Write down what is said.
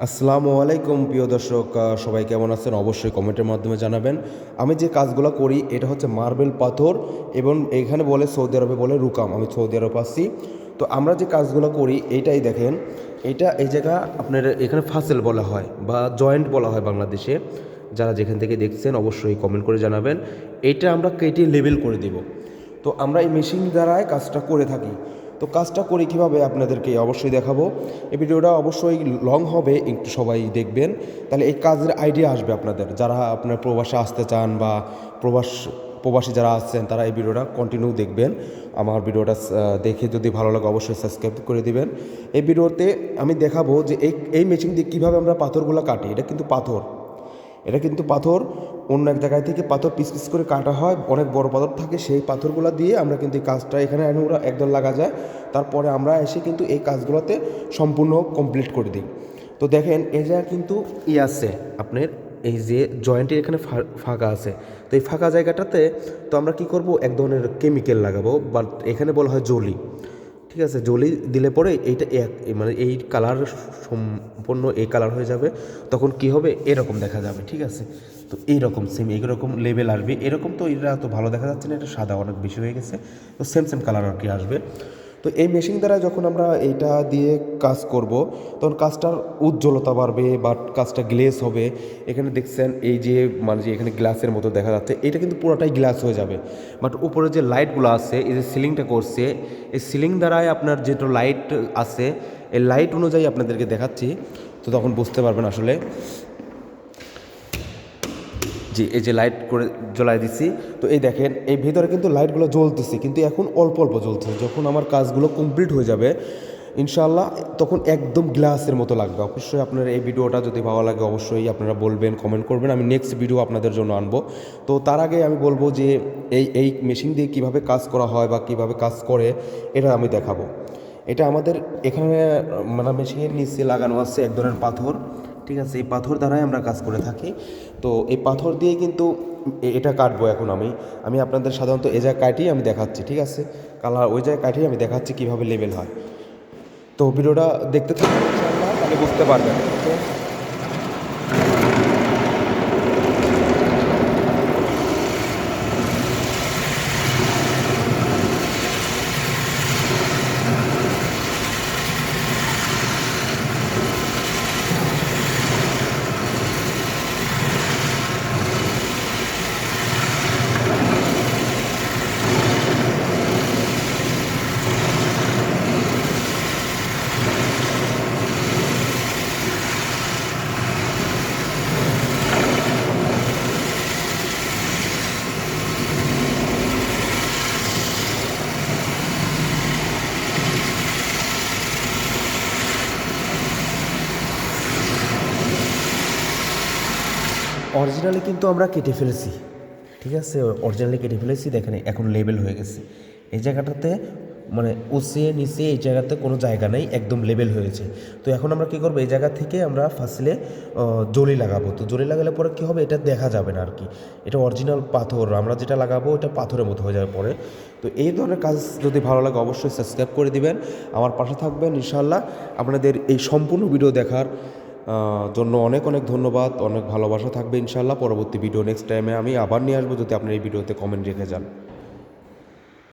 আসসালামু আলাইকুম, প্রিয় দর্শক সবাই কেমন আছেন? অবশ্যই কমেন্টের মাধ্যমে জানাবেন। আমি যে কাজগুলো করি, এটা হচ্ছে মার্বেল পাথর এবং এখানে বলে সৌদি আরবে বলে রুকাম। আমি সৌদি আরব আসছি তো আমরা যে কাজগুলো করি, এটাই দেখেন, এটা এই জায়গা আপনার এখানে ফাসেল বলা হয় বা জয়েন্ট বলা হয় বাংলাদেশে। যারা যেখান থেকে দেখছেন, অবশ্যই কমেন্ট করে জানাবেন। এইটা আমরা কেটে লেবেল করে দিব। তো আমরা এই মেশিন দ্বারাই কাজটা করে থাকি। তো কাজটা করি কীভাবে আপনাদেরকে অবশ্যই দেখাবো। এই ভিডিওটা অবশ্যই লং হবে, একটু সবাই দেখবেন। তাহলে এই কাজের আইডিয়া আসবে আপনাদের। যারা আপনার প্রবাসে আসতে চান বা প্রবাস, প্রবাসী যারা আসছেন তারা এই ভিডিওটা কন্টিনিউ দেখবেন। আমার ভিডিওটা দেখে যদি ভালো লাগে অবশ্যই সাবস্ক্রাইব করে দিবেন। এই ভিডিওতে আমি দেখাবো যে এই এই মেশিন দিয়ে কীভাবে আমরা পাথরগুলো কাটি। এটা কিন্তু পাথর। এটা কিন্তু পাথর, অন্য এক জায়গায় থেকে পাথর পিস পিস করে কাটা হয়, অনেক বড় পাথর থাকে সেই পাথরগুলো দিয়ে আমরা কিন্তু এই কাজটা এখানে ওরা একদম লাগা যায়। তারপরে আমরা এসে কিন্তু এই কাজগুলোতে সম্পূর্ণ কমপ্লিট করে দিই। তো দেখেন, এই জায়গা কিন্তু ই আছে আপনার, এই যে জয়েন্টের এখানে ফাঁকা আছে। তো এই ফাঁকা জায়গাটাতে তো আমরা কি করব? এক ধরনের কেমিক্যাল লাগাবো বাট এখানে বলা হয় জলি। ঠিক আছে, জলি দিলে পরে এইটা এক- মানে এই কালার সম্পূর্ণ এই কালার হয়ে যাবে, তখন কি হবে? এরকম দেখা যাবে, ঠিক আছে? তো এইরকম সেম এইরকম লেভেল আসবে। এরকম তো এটা তো ভালো দেখা যাচ্ছে না, এটা সাদা অনেক বেশি হয়ে গেছে। তো সেম সেম কালার আর কি আসবে। তো এই মেশিন দ্বারা যখন আমরা এইটা দিয়ে কাজ করব, তখন কাজটার উজ্জ্বলতা বাড়বে বা কাজটা গ্লেস হবে। এখানে দেখছেন এই যে মানে যে এখানে গ্লাসের মতো দেখা যাচ্ছে এটা কিন্তু পুরোটাই গ্লাস হয়ে যাবে। বাট উপরে যে লাইটগুলো আছে, এই যে সিলিংটা করছে, এই সিলিং দ্বারাই আপনার যেটা লাইট আছে, এই লাইট অনুযায়ী আপনাদেরকে দেখাচ্ছি। তো তখন বুঝতে পারবেন আসলে। জি এই যে লাইট করে জ্বলাই দিছি, তো এই দেখেন, এই ভিতরে কিন্তু লাইটগুলো জ্বলতেছে, কিন্তু এখন অল্প অল্প জ্বলতেছে। যখন আমার কাজগুলো কমপ্লিট হয়ে যাবে ইনশাল্লাহ তখন একদম গ্লাসের মতো লাগবে। অবশ্যই আপনার এই ভিডিওটা যদি ভালো লাগে, অবশ্যই আপনারা বলবেন কমেন্ট করবেন। আমি নেক্সট ভিডিও আপনাদের জন্য আনব। তো তার আগে আমি বলব যে, এই এই মেশিন দিয়ে কীভাবে কাজ করা হয় বা কীভাবে কাজ করে, এটা আমি দেখাবো। এটা আমাদের এখানে মানে মেশিনের নিচে লাগানো আছে এক ধরনের পাথর। ঠিক আছে, এই পাথর দ্বারাই আমরা কাজ করে থাকি। তো এই পাথর দিয়ে কিন্তু এটা কাটবো এখন আমি। আমি আপনাদের সাধারণত এ জায়গায় কাটিয়ে আমি দেখাচ্ছি, ঠিক আছে? কালার ওই জায়গায় কাটিয়ে আমি দেখাচ্ছি কীভাবে লেভেল হয়। তো ভিডিওটা দেখতে থাকুন তাহলে বুঝতে পারবেন। অরিজিনালি কিন্তু আমরা কেটে ফেলেছি। ঠিক আছে? অরিজিনালি কেটে ফেলেছি, দেখেন এখন লেবেল হয়ে গেছে। এই জায়গাটাতে মানে উঁচিয়ে নিচে এই জায়গাতে কোনো জায়গা নেই, একদম লেবেল হয়েছে। তো এখন আমরা কী করব? এই জায়গা থেকে আমরা ফাসলে জলি লাগাবো। তো জলি লাগালে পরে কী হবে? এটা দেখা যাবে না আর কি এটা অরিজিনাল পাথর। আমরা যেটা লাগাবো, এটা পাথরের মতো হয়ে যাবে পরে। তো এই ধরনের কাজ যদি ভালো লাগে অবশ্যই সাবস্ক্রাইব করে দিবেন। আমার পাশে থাকবেন ইনশাল্লাহ আপনাদের এই সম্পূর্ণ ভিডিও দেখার জন্য অনেক অনেক ধন্যবাদ, অনেক ভালোবাসা থাকবে ইনশাল্লাহ পরবর্তী ভিডিও নেক্সট টাইমে আমি আবার নিয়ে আসব। যদি আপনি এই ভিডিওতে কমেন্ট রেখে যান।